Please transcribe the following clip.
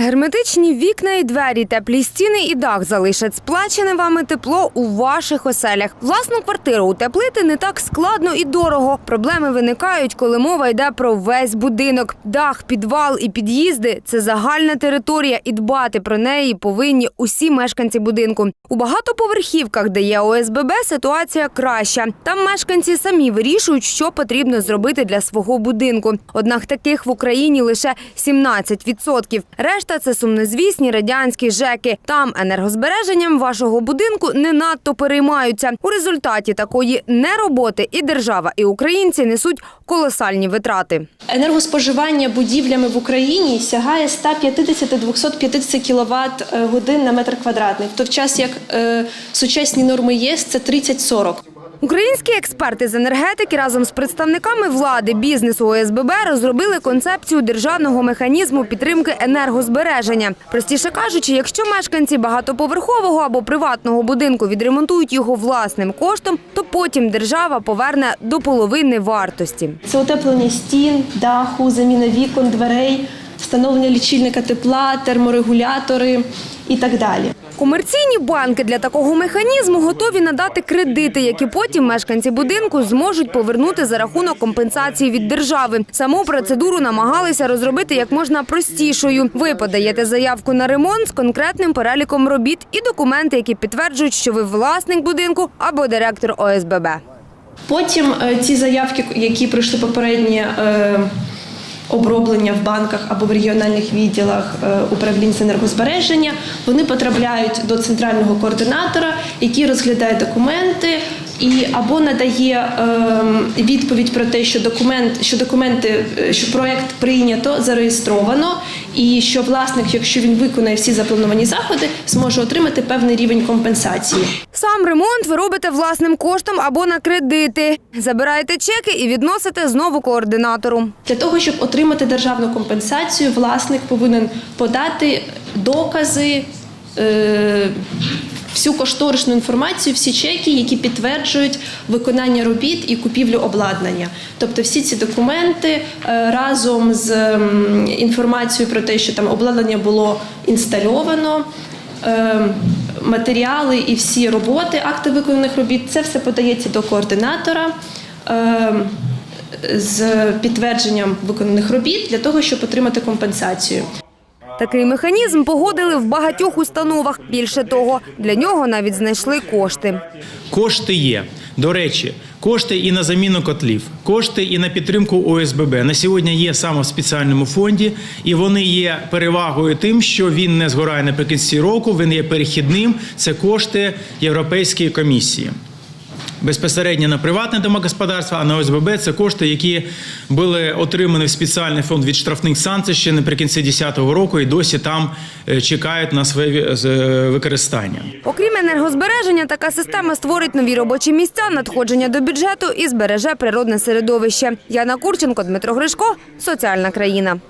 Герметичні вікна і двері, теплі стіни і дах залишать сплачене вами тепло у ваших оселях. Власну квартиру утеплити не так складно і дорого. Проблеми виникають, коли мова йде про весь будинок. Дах, підвал і під'їзди це загальна територія, і дбати про неї повинні усі мешканці будинку. У багатоповерхівках, де є ОСББ, ситуація краща. Там мешканці самі вирішують, що потрібно зробити для свого будинку. Однак таких в Україні лише 17%. Решта це сумнозвісні радянські ЖЕКи. Там енергозбереженням вашого будинку не надто переймаються. У результаті такої нероботи і держава, і українці несуть колосальні витрати. Енергоспоживання будівлями в Україні сягає 150-250 кВт е, годин на метр квадратний, в той час як е, сучасні норми ЄС це 30-40. Українські експерти з енергетики разом з представниками влади, бізнесу ОСББ розробили концепцію державного механізму підтримки енергозбереження. Простіше кажучи, якщо мешканці багатоповерхового або приватного будинку відремонтують його власним коштом, то потім держава поверне до половини вартості. Це утеплення стін, даху, заміна вікон, дверей, встановлення лічильника тепла, терморегулятори і так далі. Комерційні банки для такого механізму готові надати кредити, які потім мешканці будинку зможуть повернути за рахунок компенсації від держави. Саму процедуру намагалися розробити як можна простішою. Ви подаєте заявку на ремонт з конкретним переліком робіт і документи, які підтверджують, що ви власник будинку або директор ОСББ. Потім е, ці заявки, які пройшли попереднє е, оброблення в банках або в регіональних відділах е, управлінь з енергозбереження, вони потрапляють до центрального координатора, який розглядає документи і або надає е, відповідь про те, що документ, що документи, е, що проект прийнято, зареєстровано, і що власник, якщо він виконає всі заплановані заходи, зможе отримати певний рівень компенсації. Сам ремонт ви робите власним коштом або на кредити. Забираєте чеки і відносите знову координатору. Для того, щоб отримати державну компенсацію, власник повинен подати докази, е, всю кошторисну інформацію, всі чеки, які підтверджують виконання робіт і купівлю обладнання. Тобто всі ці документи е, разом з інформацією про те, що там обладнання було інстальовано. е, Матеріали і всі роботи, акти виконаних робіт, це все подається до координатора. е, з підтвердженням виконаних робіт для того, щоб отримати компенсацію. Такий механізм погодили в багатьох установах. Більше того, для нього навіть знайшли кошти. Кошти є. До речі, кошти і на заміну котлів, кошти і на підтримку ОСББ на сьогодні є саме в спеціальному фонді, і вони є перевагою тим, що він не згорає наприкінці року. Він є перехідним. Це кошти Європейської комісії. Безпосередньо на приватне домогосподарство, а на ОСББ це кошти, які були отримані в спеціальний фонд від штрафних санкцій ще наприкінці 2010 року і досі там е, чекають на своє е, використання. Окрім енергозбереження, така система створить нові робочі місця, надходження до бюджету і збереже природне середовище. Яна Курченко, Дмитро Гришко, соціальна країна.